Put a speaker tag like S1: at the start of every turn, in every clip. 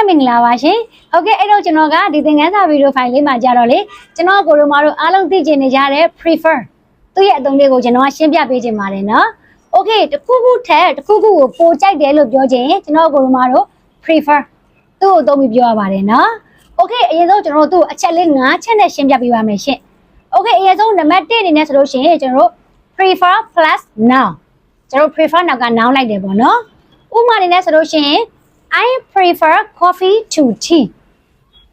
S1: ပဲမင်္ဂလာပါရှင်ဟုတ်ကဲ့အဲ့တော့ကျွန်တော်ကဒီသင်ခန်းစာဗီဒီယိုဖိုင်လေးမှာကြာတော့လေကျွန်တော်ကိုလိုမာတို့အားလုံးသိကျင်နေကြတဲ့ prefer သူ့ရဲ့အသုံးလေးကိုကျွန်တော်ကရှင်းပြပေးခြင်းပါတယ်နော် okay တစ်ခုခုထက်တစ်ခုခုကိုပိုကြိုက်တယ်လို့ပြောခြင်းကျွန်တော်ကိုလိုမာတို့ prefer သူ့ကိုသုံးပြီးပြောရပါတယ်နော် okay အရင်ဆုံးကျွန်တော်တို့သူ့အချက်လေး၅ချက်နဲ့ရှင်းပြပေးပါမယ်ရှင် okay အရင်ဆုံးနံပါတ်1အနေနဲ့ဆိုလို့ရှိရင်ကျွန်တော်တို့ prefer plus noun ကျွန်တော် prefer noun က noun လိုက်တယ်ပေါ့နော်ဥပမာအနေနဲ့ဆိုလို့ရှိရင် I prefer coffee to tea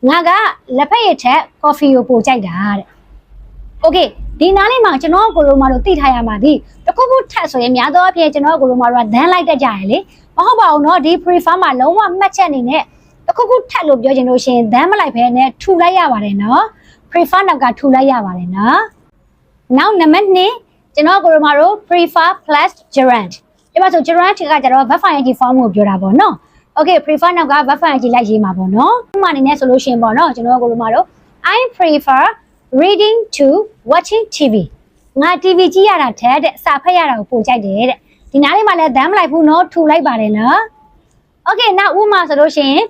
S1: ငါကလက်ဖက်ရည်ထက် coffee ကိုပိုကြိုက်တာတဲ့ Okay ဒီနားလေးမှာကျွန်တော်ကိုလိုမာတို့သိထားရမှာဒီတခုခုထက်ဆိုရင်များသောအားဖြင့်ကျွန်တော်ကိုလိုမာတို့ကဒန်းလိုက်တတ်ကြရလေမဟုတ်ပါဘူးเนาะဒီ prefer မှာလုံးဝမှတ်ချက်အနေနဲ့တခုခုထက်လို့ပြောချင်လို့ရှိရင်ဒန်းမလိုက်ဘဲနဲ့ထူလိုက်ရပါတယ်เนาะ prefer နောက်ကထူလိုက်ရပါတယ်เนาะနောက်နံပါတ်2ကျွန်တော်ကိုလိုမာတို့ prefer plus gerund ဒီမှာဆို gerund ကကျတော့ verb ing form ကိုပြောတာပေါ့เนาะ Okay prefer နောက်က verb ing လိုက်ရေးမှာပေါ့နော်။ဥပမာအနေနဲ့ဆိုလို့ရှိရင်ပေါ့နော်ကျွန်တော်ကလိုမှာတော့ I prefer reading to watching TV ။ငါ TV ကြည့်ရတာထက်တဲ့စာဖတ်ရတာကိုပိုကြိုက်တယ်တဲ့။ဒီနားလေးမှာလည်းဒမ်းမလိုက်ဘူးနော်ထူလိုက်ပါတယ်နော်။ Okay နောက်ဥပမာဆိုလို့ရှိရင်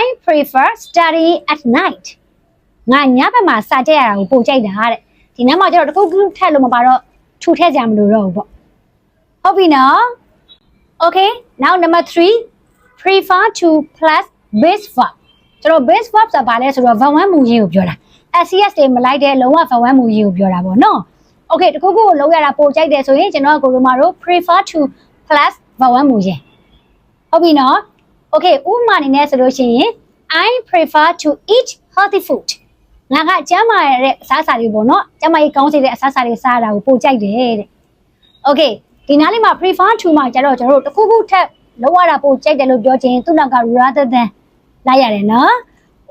S1: I prefer study at night ။ငါညဘက်မှာစာကြည့်ရတာကိုပိုကြိုက်တာတဲ့။ဒီနားမှာကျတော့တခုခုထက်လို့မပါတော့ထူထည့်ကြမလို့တော့ဘူးပေါ့။ဟုတ်ပြီနော်။ Okay now number 3 prefer to plus base verb ကျွန်တော် base verb ဆိုတာဘာလဲဆိုတော့ verb 1မူရင်းကိုပြောတာ SCS တွေမလိုက်တဲ့လုံးဝ verb 1မူရင်းကိုပြောတာပေါ့နော် Okay တခုခုကိုလုံးရတာပိုကြိုက်တယ်ဆိုရင်ကျွန်တော်ကကိုလိုမာတို့ prefer to plus verb 1မူရင်းဟုတ်ပြီနော် Okay ဥပမာအနေနဲ့ဆိုလို့ရှိရင် I prefer to eat healthy food ငါကကျမ်းမာရတဲ့အစားအစာတွေပေါ့နော်ကျမ်းမာရေးကောင်းစေတဲ့အစားအစာတွေစားရတာကိုပိုကြိုက်တယ်တဲ့ Okay ဒီနားလေးမှာ prefer to မှာကျတော့ကျွန်တော်တို့တခုခုထက် လောက်ရတာပိုကြိုက်တယ်လို့ပြောချင်သူ့နောက်က rather than လိုက်ရတယ်နော်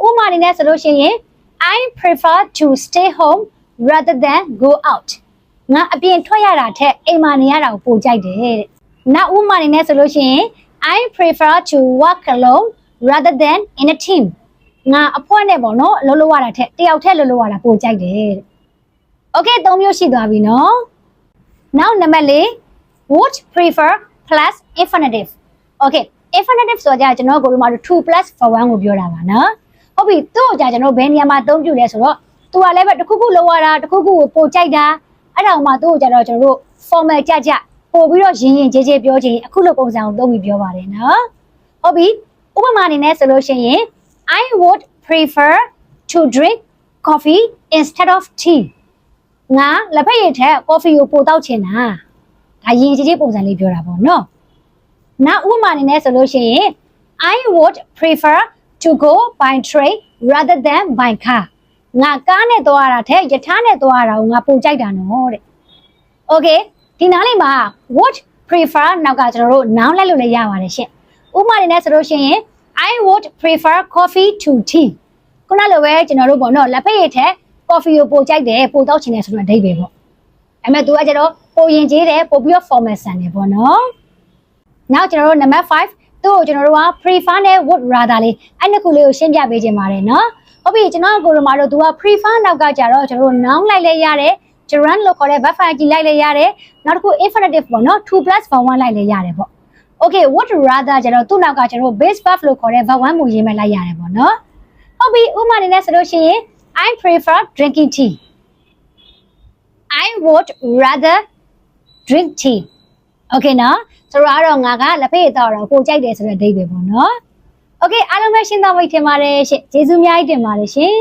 S1: ဥပမာအနေနဲ့ဆိုလို့ရှိရင် I prefer to stay home rather than go out ငါအပြင်ထွက်ရတာထက်အိမ်မှာနေရတာကိုပိုကြိုက်တယ်တဲ့နောက်ဥပမာအနေနဲ့ဆိုလို့ရှိရင် I prefer to work alone rather than in a team ငါအဖွဲ့နဲ့ပေါ့နော်အလုပ်လုပ်ရတာထက်တယောက်ထက်လုပ်လို့ရတာပိုကြိုက်တယ်တဲ့ Okay သုံးမျိုးရှိသွားပြီနော်နောက်နံပါတ်၄ would prefer plus infinitive okay infinitive ဆိုကြကျွန်တော်ကိုလိုမှာ2 plus for 1ကိုပြောတာပါနော်ဟုတ်ပြီသူ့ကိုじゃကျွန်တော်ဘယ်နေရာမှာအသုံးပြုလဲဆိုတော့သူကလည်းပဲတစ်ခုခုလောက်ရတာတစ်ခုခုကိုပိုကြိုက်တာအဲ့ဒါမှသူ့ကိုကြတော့ကျွန်တော်တို့ formal ကြကြပို့ပြီးတော့ရင်းရင် jéjé ပြောချင်အခုလိုပုံစံကိုသုံးပြီးပြောပါတယ်နော်ဟုတ်ပြီဥပမာအနေနဲ့ဆိုလို့ရှိရင် I would prefer to drink coffee instead of tea ငါလက်ဖက်ရည်ထက် coffee ကိုပိုတောက်ချင်တာဒါရင်း jéjé ပုံစံလေးပြောတာပေါ့နော် နောက်ဥပမာအနေနဲ့ဆိုလို့ရှိရင် I would prefer to go by train rather than by car ငါကားနဲ့သွားရတာထက်ယထာနဲ့သွားရတာကိုငါပိုကြိုက်တာနော်တဲ့ Okay ဒီနားလေးမှာ would prefer နောက်ကကျွန်တော်တို့ noun လိုက်လို့လည်းရပါတယ်ရှင့်ဥပမာအနေနဲ့ဆိုလို့ရှိရင် I would prefer coffee to tea ခုနလိုပဲကျွန်တော်တို့ပေါ့နော်လက်ဖက်ရည်ထက် coffee ကိုပိုကြိုက်တယ်ပိုတောက်ချင်တယ်ဆိုတော့အဓိပ္ပာယ်ပေါ့အဲ့မဲ့သူကကျတော့ပိုရင်ကျေးတယ်ပိုပြီးတော့ formal ဆန်တယ်ပေါ့နော် နောက်ကျွန်တော်တို့ number 5သူ့ကိုကျွန်တော်တို့က prefer နဲ့ would rather လေးအဲ့နှစ်ခုလေးကိုရှင်းပြပေးခြင်းပါတယ်နော်ဟုတ်ပြီကျွန်တော်ကိုလိုမာတို့သူက prefer နောက်ကကြတော့ကျွန်တော်တို့ noun လိုက်လဲရတယ် gerund လို့ခေါ်တဲ့ verb form ကြီးလိုက်လဲရတယ်နောက်တစ်ခု infinitive ပေါ့နော်2 plus verb 1လိုက်လဲရတယ်ပေါ့ okay would rather ကျတော့သူ့နောက်ကကျွန်တော်တို့ base verb လို့ခေါ်တဲ့ verb 1ကိုရေးမဲ့လိုက်ရတယ်ပေါ့နော်ဟုတ်ပြီဥပမာအနေနဲ့ဆိုလို့ရှိရင် I prefer drinking tea I would rather drink tea okay နော် ဆိုတော့ကတော့ငါကလက်ဖက်ရည်တော့တော့ကိုကြိုက်တယ်ဆိုတဲ့အဓိပ္ပာယ်ပေါ့နော် okay အားလုံးပဲရှင်းတော့မိတ်ထင်ပါတယ်ရှင်ကျေးဇူးအများကြီးတင်ပါတယ်ရှင်